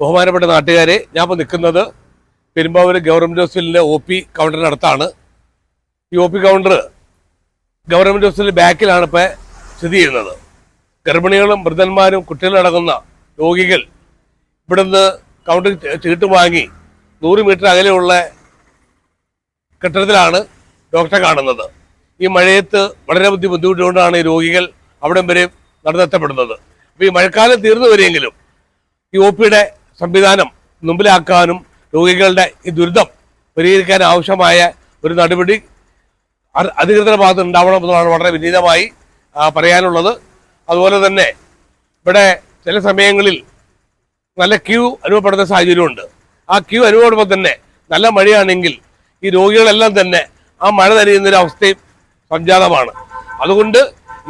ബഹുമാനപ്പെട്ട നാട്ടുകാരെ ഞാൻ ഇപ്പോൾ നിൽക്കുന്നത് പെരുമ്പാവൂർ ഗവൺമെന്റ് ഹോസ്പിറ്റലിലെ ഒ പി കൗണ്ടറിനടുത്താണ് ഈ ഒ പി കൗണ്ടർ ഗവൺമെന്റ് ഹോസ്പിറ്റലിന്റെ ബാക്കിലാണ് ഇപ്പോൾ സ്ഥിതി ചെയ്യുന്നത്. ഗർഭിണികളും വൃദ്ധന്മാരും കുട്ടികളടങ്ങുന്ന രോഗികൾ ഇവിടുന്ന് കൗണ്ടർ ചീട്ട് വാങ്ങി നൂറ് മീറ്റർ അകലെയുള്ള കെട്ടിടത്തിലാണ് ഡോക്ടറെ കാണുന്നത്. ഈ മഴയത്ത് വളരെ ബുദ്ധി ബുദ്ധിമുട്ടുകൊണ്ടാണ് ഈ രോഗികൾ അവിടം വരെ നടന്നെത്തപ്പെടുന്നത്. അപ്പോൾ ഈ മഴക്കാലം തീർന്നു വരെയെങ്കിലും ഈ ഒ പിയുടെ സംവിധാനം മുമ്പിലാക്കാനും രോഗികളുടെ ഈ ദുരിതം പരിഹരിക്കാൻ ആവശ്യമായ ഒരു നടപടി അധികൃതരുടെ ഭാഗത്ത് ഉണ്ടാവണമെന്നാണ് വളരെ വിനീതമായി പറയാനുള്ളത്. അതുപോലെ തന്നെ ഇവിടെ ചില സമയങ്ങളിൽ നല്ല ക്യൂ അനുഭവപ്പെടുന്ന സാഹചര്യമുണ്ട്. ആ ക്യൂ അനുഭവപ്പെടുമ്പോൾ തന്നെ നല്ല മഴയാണെങ്കിൽ ഈ രോഗികളെല്ലാം തന്നെ ആ മഴ നനയുന്ന അവസ്ഥയും സംജാതമാണ്. അതുകൊണ്ട്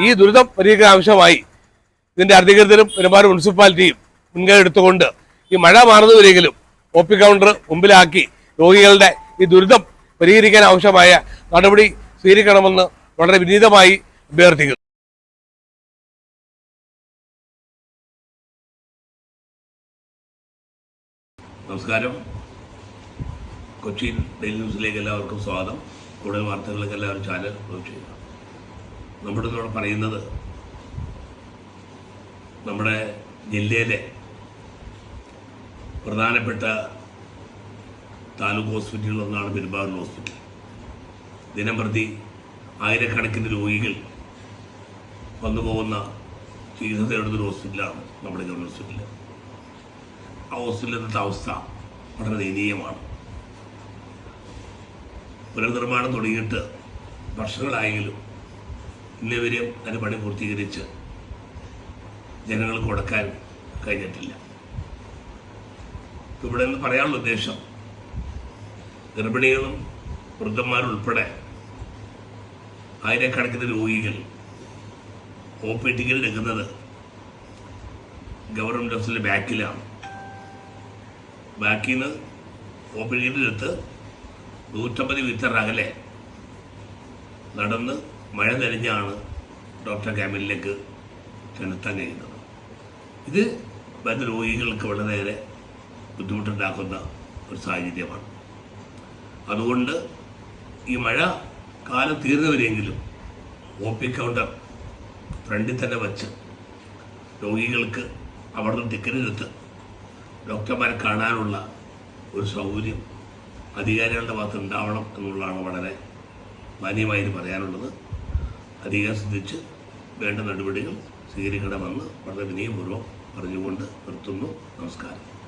ഈ ദുരിതം പരിഹരിക്കാൻ ആവശ്യമായി ഇതിന്റെ അധികൃതരും പെരുമാറ് മുനിസിപ്പാലിറ്റിയും മുൻകൈ എടുത്തുകൊണ്ട് ഈ മഴ മാറുന്നവരെങ്കിലും ഒ പി കൗണ്ടർ മുമ്പിലാക്കി രോഗികളുടെ ഈ ദുരിതം പരിഹരിക്കാൻ ആവശ്യമായ നടപടി സ്വീകരിക്കണമെന്ന് വളരെ വിനീതമായി അഭ്യർത്ഥിക്കുന്നു. നമസ്കാരം. കൊച്ചിൻ ഡെയിലി ന്യൂസിലേക്ക് എല്ലാവർക്കും സ്വാഗതം. കൂടുതൽ വാർത്തകൾക്ക് എല്ലാവരും ചാനൽ സബ്സ്ക്രൈബ് ചെയ്യുക. നമ്മുടെ ഇതിലൂടെ പറയുന്നത് നമ്മുടെ ജില്ലയിലെ പ്രധാനപ്പെട്ട താലൂക്ക് ഹോസ്പിറ്റലുകളൊന്നാണ് പെരുമ്പാവൂർ ഹോസ്പിറ്റൽ. ദിനം പ്രതി ആയിരക്കണക്കിന് രോഗികൾ വന്നുപോകുന്ന ചികിത്സ തേടുന്ന ഹോസ്പിറ്റലാണ് നമ്മുടെ ഗവൺമെന്റ് ഹോസ്പിറ്റൽ ആ ഹോസ്പിറ്റലിലത്തെ അവസ്ഥ വളരെ ദയനീയമാണ്. പുനർനിർമ്മാണം തുടങ്ങിയിട്ട് വർഷങ്ങളായെങ്കിലും ഇന്നിവരെയും അതിന് പണി പൂർത്തീകരിച്ച് ജനങ്ങൾക്ക് കൊടുക്കാൻ കഴിഞ്ഞിട്ടില്ല. ഇവിടെ നിന്ന് പറയാനുള്ള ഉദ്ദേശം ഗർഭിണികളും വൃദ്ധന്മാരുൾപ്പെടെ ആയിരക്കണക്കിന് രോഗികൾ ഒ പി ടിക്കറ്റ് എടുക്കുന്നത് ഗവൺമെന്റ് ഹോസ്പിറ്റലിന്റെ ബാക്കിലാണ്. ബാക്കിൽ നിന്ന് ഒ പി ഓപ്പണിങ്ങിന്റെ നൂറ്റമ്പത് മീറ്റർ അകലെ നടന്ന് മഴ നനഞ്ഞാണ് ഡോക്ടർ ക്യാമ്പിലേക്ക് ചെലുത്താൻ കഴിയുന്നത്. ഇത് വരുന്ന രോഗികൾക്ക് വളരെയേറെ ബുദ്ധിമുട്ടുണ്ടാക്കുന്ന ഒരു സാഹചര്യമാണ്. അതുകൊണ്ട് ഈ മഴ കാലം തീർന്നവരെങ്കിലും ഒ പി കൗണ്ടർ ഫ്രണ്ടിൽ തന്നെ വച്ച് രോഗികൾക്ക് അവിടുന്ന് എടുത്ത് ഡോക്ടർമാരെ കാണാനുള്ള ഒരു സൗകര്യം അധികാരികളുടെ ഭാഗത്ത് ഉണ്ടാവണം എന്നുള്ളതാണ് വളരെ മാന്യമായിട്ട് പറയാനുള്ളത്. അധികാരം ശ്രദ്ധിച്ച് വേണ്ട നടപടികൾ സ്വീകരിക്കണമെന്ന് വളരെ വിനയപൂർവം പറഞ്ഞുകൊണ്ട് നിർത്തുന്നു. നമസ്കാരം.